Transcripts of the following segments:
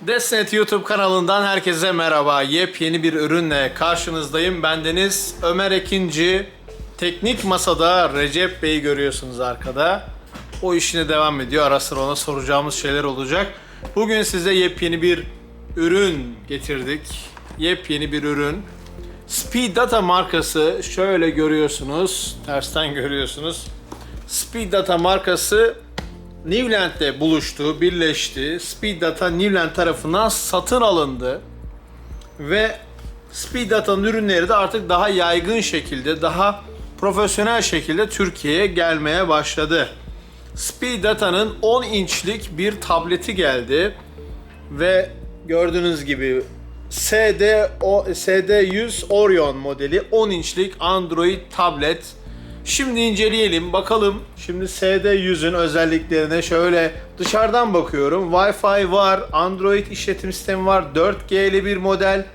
Desnet YouTube kanalından herkese merhaba. Yepyeni bir ürünle karşınızdayım. Bendeniz Ömer Ekinci. Teknik masada Recep Bey'i görüyorsunuz arkada. O işine devam ediyor. Ara sıra ona soracağımız şeyler olacak. Bugün size yepyeni bir ürün getirdik. Yepyeni bir ürün. Speed Data markası şöyle görüyorsunuz. Tersten görüyorsunuz. Speed Data markası Newland'de buluştu, birleşti. Speed Data Newland tarafından satın alındı. Ve Speed Data'nın ürünleri de artık daha yaygın şekilde, daha profesyonel şekilde Türkiye'ye gelmeye başladı. Speed Data'nın 10 inçlik bir tableti geldi ve gördüğünüz gibi SD o SD100 Orion modeli 10 inçlik Android tablet. Şimdi inceleyelim bakalım. Şimdi SD100'ün özelliklerine şöyle dışarıdan bakıyorum. Wi-Fi var, Android işletim sistemi var, 4G'li bir model,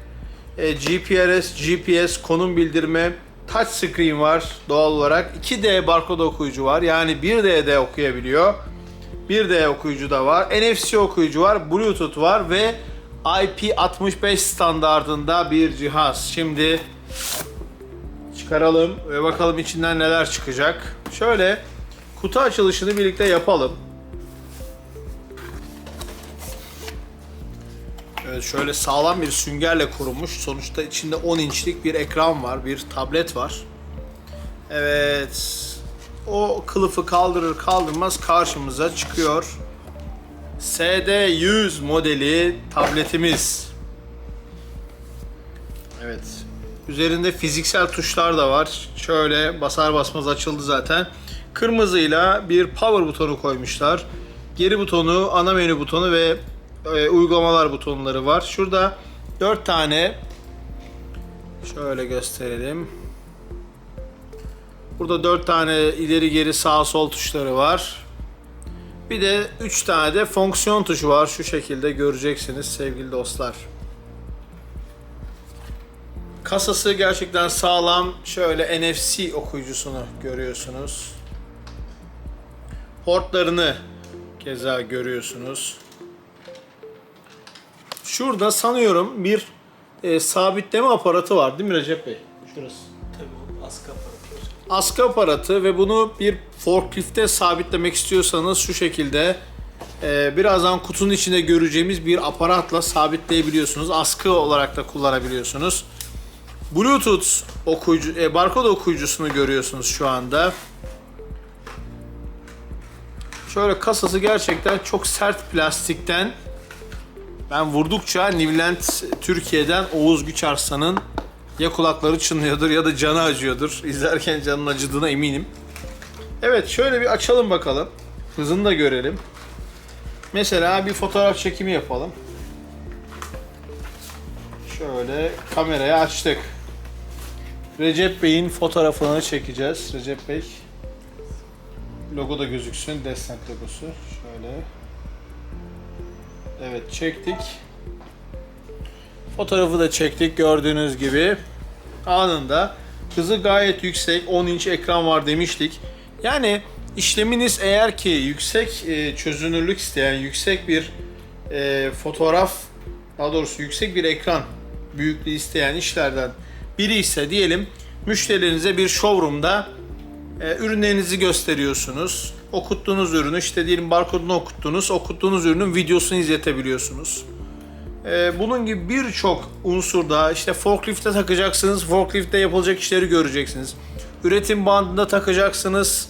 e, GPRS, GPS konum bildirme, touch screen var doğal olarak. 2D barkod okuyucu var. Yani 1D'de okuyabiliyor. 1D okuyucu da var. NFC okuyucu var. Bluetooth var ve IP65 standardında bir cihaz. Şimdi çıkaralım ve bakalım içinden neler çıkacak. Şöyle kutu açılışını birlikte yapalım. Evet şöyle sağlam bir süngerle kurulmuş. Sonuçta içinde 10 inçlik bir ekran var, bir tablet var. Evet. O kılıfı kaldırır kaldırmaz karşımıza çıkıyor. SD100 modeli tabletimiz. Evet. Üzerinde fiziksel tuşlar da var. Şöyle basar basmaz açıldı zaten. Kırmızıyla bir power butonu koymuşlar. Geri butonu, ana menü butonu ve e, uygulamalar butonları var. Şurada 4 tane şöyle gösterelim. Burada 4 tane ileri geri sağ sol tuşları var. Bir de 3 tane de fonksiyon tuşu var. Şu şekilde göreceksiniz sevgili dostlar. Kasası gerçekten sağlam. Şöyle NFC okuyucusunu görüyorsunuz. Portlarını keza görüyorsunuz. Şurada sanıyorum bir e, sabitleme aparatı var değil mi Recep Bey? Şurası. Tabii o askı aparatı. Askı aparatı ve bunu bir forklifte sabitlemek istiyorsanız şu şekilde e, birazdan kutunun içinde göreceğimiz bir aparatla sabitleyebiliyorsunuz. Askı olarak da kullanabiliyorsunuz. Bluetooth okuyucu, e, barkod okuyucusunu görüyorsunuz şu anda. Şöyle kasası gerçekten çok sert plastikten. Ben vurdukça Nivland Türkiye'den Oğuz Güçarslan'ın ya kulakları çınlıyordur ya da canı acıyordur. İzlerken canın acıdığına eminim. Evet şöyle bir açalım bakalım. Hızını da görelim. Mesela bir fotoğraf çekimi yapalım. Şöyle kameraya açtık. Recep Bey'in fotoğrafını çekeceğiz. Recep Bey logo da gözüksün. Descent logosu. Şöyle. Evet çektik. Fotoğrafı da çektik gördüğünüz gibi. Anında hızı gayet yüksek 10 inç ekran var demiştik. Yani işleminiz eğer ki yüksek e, çözünürlük isteyen yüksek bir e, fotoğraf daha doğrusu yüksek bir ekran büyüklüğü isteyen işlerden biri ise diyelim müşterilerinize bir showroom'da e, ürünlerinizi gösteriyorsunuz. Okuttuğunuz ürünü işte diyelim barkodunu okuttunuz. Okuttuğunuz ürünün videosunu izletebiliyorsunuz. Ee, bunun gibi birçok unsurda işte forklifte takacaksınız. Forklifte yapılacak işleri göreceksiniz. Üretim bandında takacaksınız.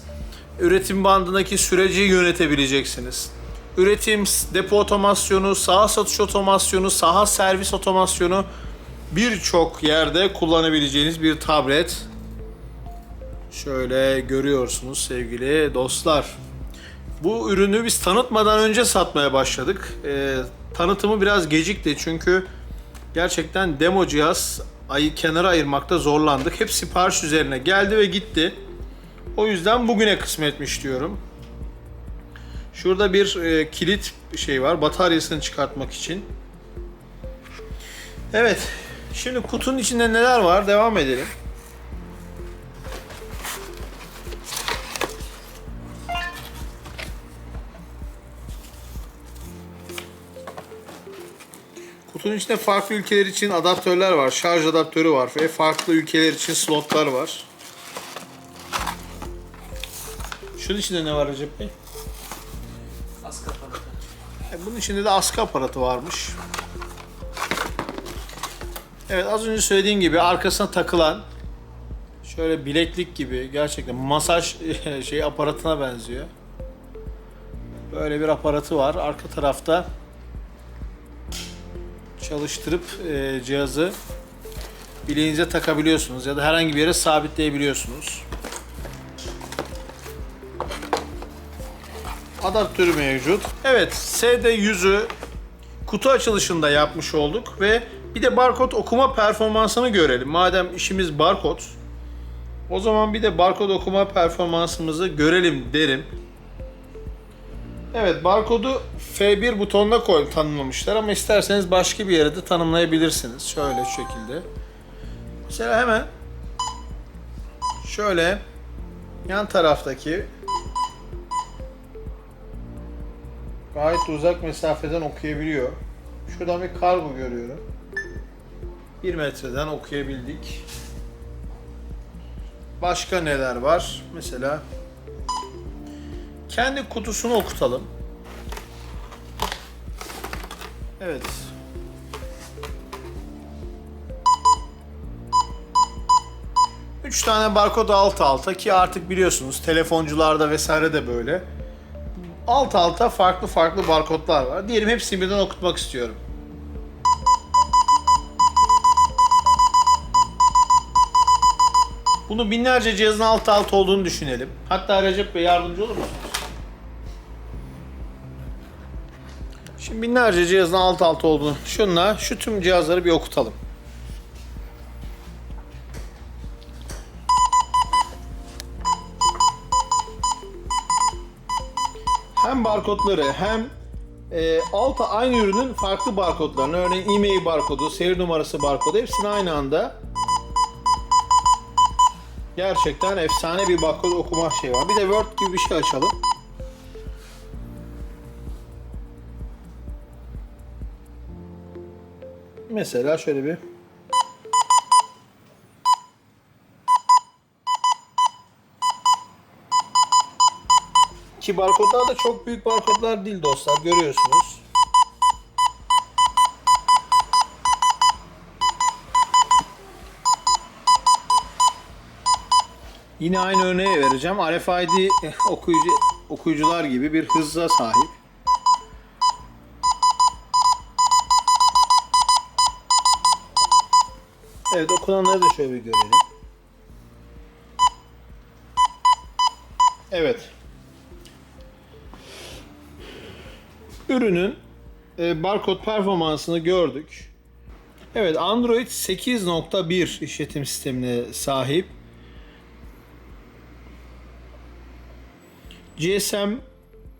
Üretim bandındaki süreci yönetebileceksiniz. Üretim, depo otomasyonu, saha satış otomasyonu, saha servis otomasyonu birçok yerde kullanabileceğiniz bir tablet. Şöyle görüyorsunuz sevgili dostlar. Bu ürünü biz tanıtmadan önce satmaya başladık. Ee, tanıtımı biraz gecikti çünkü gerçekten demo cihaz ayı kenara ayırmakta zorlandık. Hep sipariş üzerine geldi ve gitti. O yüzden bugüne kısmetmiş diyorum. Şurada bir e, kilit şey var. Bataryasını çıkartmak için. Evet. Şimdi kutunun içinde neler var? Devam edelim. Kutunun içinde farklı ülkeler için adaptörler var. Şarj adaptörü var ve farklı ülkeler için slotlar var. Şunun içinde ne var Recep Bey? Az kapalı. E, Bunun içinde de askı aparatı varmış. Evet az önce söylediğim gibi arkasına takılan şöyle bileklik gibi gerçekten masaj şey aparatına benziyor. Böyle bir aparatı var. Arka tarafta çalıştırıp e, cihazı bileğinize takabiliyorsunuz ya da herhangi bir yere sabitleyebiliyorsunuz. adaptörü mevcut. Evet, SD100'ü kutu açılışında yapmış olduk ve bir de barkod okuma performansını görelim. Madem işimiz barkod, o zaman bir de barkod okuma performansımızı görelim derim. Evet, barkodu F1 butonuna koy tanımlamışlar ama isterseniz başka bir yere de tanımlayabilirsiniz. Şöyle şu şekilde. Mesela hemen şöyle yan taraftaki gayet uzak mesafeden okuyabiliyor. Şuradan bir kargo görüyorum. 1 metreden okuyabildik. Başka neler var? Mesela kendi kutusunu okutalım. Evet. Üç tane barkod alt alta ki artık biliyorsunuz telefoncularda vesaire de böyle alt alta farklı farklı barkodlar var. Diyelim hepsini birden okutmak istiyorum. Bunu binlerce cihazın alt alta olduğunu düşünelim. Hatta Recep Bey yardımcı olur musunuz? Şimdi binlerce cihazın alt alta olduğunu. Şunla şu tüm cihazları bir okutalım. hem barkodları hem e, alta aynı ürünün farklı barkodlarını örneğin e-mail barkodu, seri numarası barkodu hepsini aynı anda gerçekten efsane bir barkod okuma şey var. Bir de Word gibi bir şey açalım. Mesela şöyle bir Ki barkodlar da çok büyük barkodlar değil dostlar görüyorsunuz. Yine aynı örneği vereceğim. RFID okuyucu okuyucular gibi bir hıza sahip. Evet okunanları da şöyle bir görelim. Evet. ürünün e, barkod performansını gördük. Evet Android 8.1 işletim sistemine sahip. GSM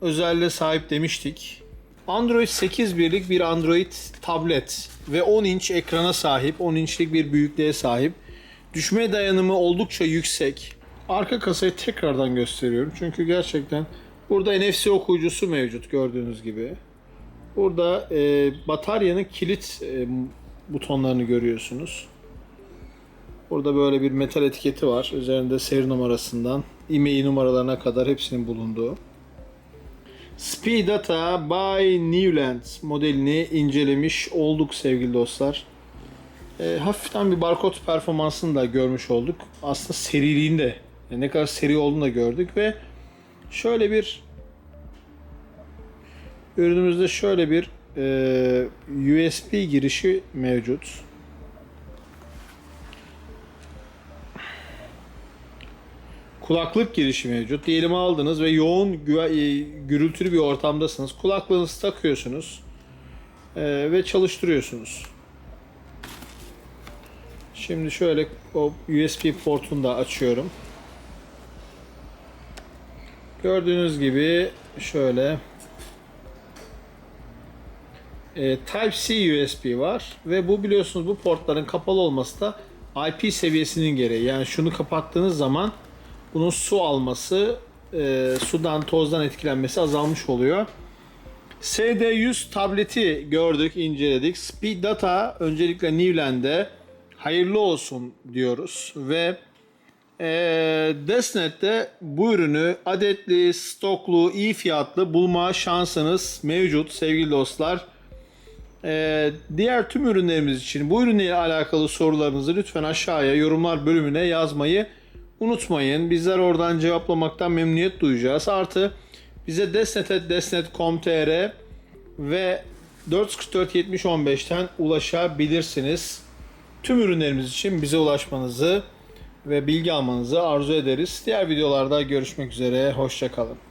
özelliğe sahip demiştik. Android 8.1'lik bir Android tablet ve 10 inç ekrana sahip, 10 inçlik bir büyüklüğe sahip. Düşme dayanımı oldukça yüksek. Arka kasayı tekrardan gösteriyorum çünkü gerçekten Burada NFC okuyucusu mevcut gördüğünüz gibi. Burada e, bataryanın kilit e, butonlarını görüyorsunuz. Burada böyle bir metal etiketi var. Üzerinde seri numarasından e-mail numaralarına kadar hepsinin bulunduğu. Speed Data by Newland modelini incelemiş olduk sevgili dostlar. E, hafiften bir barkod performansını da görmüş olduk. Aslında seriliğinde yani ne kadar seri olduğunu da gördük ve Şöyle bir ürünümüzde şöyle bir e, USB girişi mevcut. Kulaklık girişi mevcut. Diyelim aldınız ve yoğun e, gürültülü bir ortamdasınız. Kulaklığınızı takıyorsunuz e, ve çalıştırıyorsunuz. Şimdi şöyle o USB portunu da açıyorum. Gördüğünüz gibi şöyle e, Type-C USB var ve bu biliyorsunuz bu portların kapalı olması da IP seviyesinin gereği. Yani şunu kapattığınız zaman bunun su alması, e, sudan, tozdan etkilenmesi azalmış oluyor. SD100 tableti gördük, inceledik. Speed Data öncelikle Newland'e hayırlı olsun diyoruz ve e, Desnet'te bu ürünü adetli, stoklu, iyi fiyatlı bulma şansınız mevcut sevgili dostlar. E, diğer tüm ürünlerimiz için bu ürünle alakalı sorularınızı lütfen aşağıya yorumlar bölümüne yazmayı unutmayın. Bizler oradan cevaplamaktan memnuniyet duyacağız. Artı bize desnet.desnet.com.tr ve 444 70 15'ten ulaşabilirsiniz. Tüm ürünlerimiz için bize ulaşmanızı ve bilgi almanızı arzu ederiz. Diğer videolarda görüşmek üzere. Hoşçakalın.